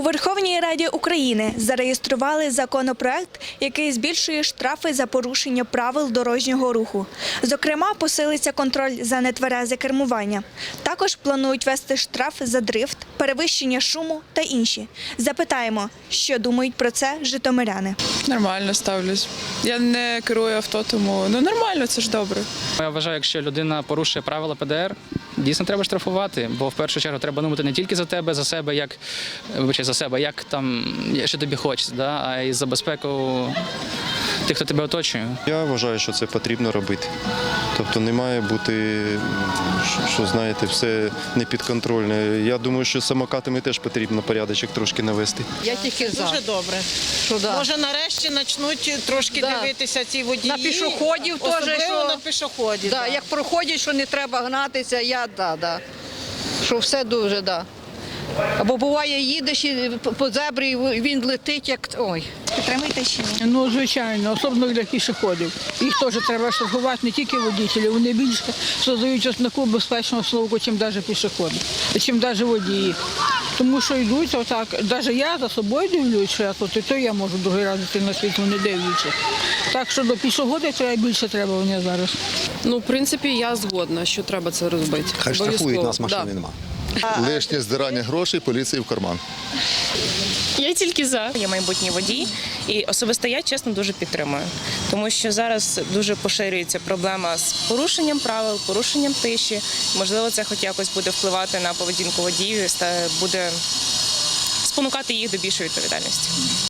У Верховній Раді України зареєстрували законопроект, який збільшує штрафи за порушення правил дорожнього руху. Зокрема, посилиться контроль за нетверезе кермування. Також планують вести штраф за дрифт, перевищення шуму та інші. Запитаємо, що думають про це житомиряни. Нормально ставлюсь. Я не керую авто, тому ну нормально, це ж добре. Я вважаю, якщо людина порушує правила ПДР, дійсно треба штрафувати, бо в першу чергу треба думати не тільки за тебе, за себе, як вибачте, за себе, як там що тобі хочеться, да, а й за безпеку тих, хто тебе оточує. Я вважаю, що це потрібно робити. Тобто не має бути, що- знаєте, все непідконтрольне. Я думаю, що з самокатами теж потрібно порядочок трошки навести. Я тільки за. Дуже добре. Що, да. Може, нарешті почнуть трошки Да. дивитися ці водії. На пішоходів теж, Особливо що- на пішоходів. Да, як проходять, що не треба гнатися, я да, да. Що все дуже, да. Або буває, їдеш і по- зебрі, і він летить, як ой. Підтримуєте чи ні? Ну, звичайно, особливо для пішоходів. Їх теж треба штрафувати не тільки водітелі, вони більше создають ознаку безпечного слову, чим навіть пішоходи, чим навіть водії. Тому що йдуть отак, навіть я за собою дивлюсь, що я тут, і то я можу другий раз йти на світло, не дивлячись. Так що до пішоходів треба більше треба вони зараз. Ну, в принципі, я згодна, що треба це робити. Хай штрафують нас, машини Да. нема. Лишнє здирання грошей поліції в карман. Я тільки за я майбутній водій, і особисто я чесно дуже підтримую, тому що зараз дуже поширюється проблема з порушенням правил, порушенням тиші. Можливо, це хоч якось буде впливати на поведінку водіїв буде спонукати їх до більшої відповідальності.